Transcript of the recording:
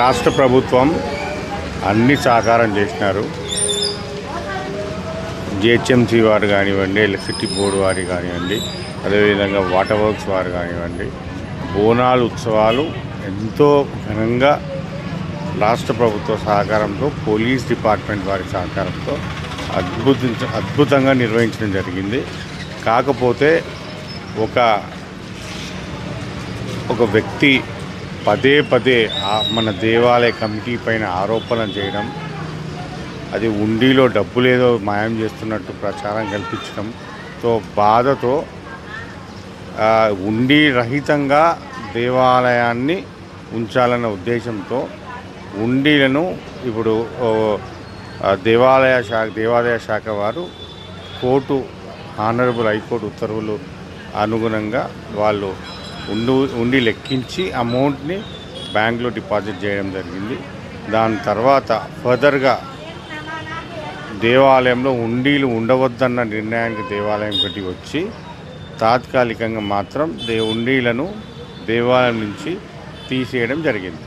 రాష్ట్ర ప్రభుత్వం అన్ని సహకారం చేసినారు. జిహెచ్ఎంసీ వారు కానివ్వండి ఎలక్ట్రిసిటీ బోర్డు వారు కానివ్వండి అదేవిధంగా వాటర్ వర్క్స్ వారు కానివ్వండి బోనాలు ఉత్సవాలు ఎంతో ఘనంగా రాష్ట్ర ప్రభుత్వ సహకారంతో పోలీస్ డిపార్ట్మెంట్ వారి సహకారంతో అద్భుత అద్భుతంగా నిర్వహించడం జరిగింది. కాకపోతే ఒక ఒక వ్యక్తి పదే పదే మన దేవాలయ కమిటీ పైన ఆరోపణలు చేయడం అది ఉండిలో డబ్బులేదో మాయం చేస్తున్నట్టు ప్రచారం కల్పించడంతో బాధతో ఉండి రహితంగా దేవాలయాన్ని ఉంచాలన్న ఉద్దేశంతో ఉండీలను ఇప్పుడు దేవాలయ శాఖ దేవాలయ శాఖ వారు కోర్టు ఆనరబుల్ హైకోర్టు ఉత్తర్వులు అనుగుణంగా వాళ్ళు ఉండు ఉండి లెక్కించి అమౌంట్ని బ్యాంక్లో డిపాజిట్ చేయడం జరిగింది. దాని తర్వాత ఫర్దర్గా దేవాలయంలో ఉండీలు ఉండవద్దన్న నిర్ణయానికి దేవాలయం కట్టి వచ్చి తాత్కాలికంగా మాత్రం దే ఉండీలను దేవాలయం నుంచి తీసేయడం జరిగింది.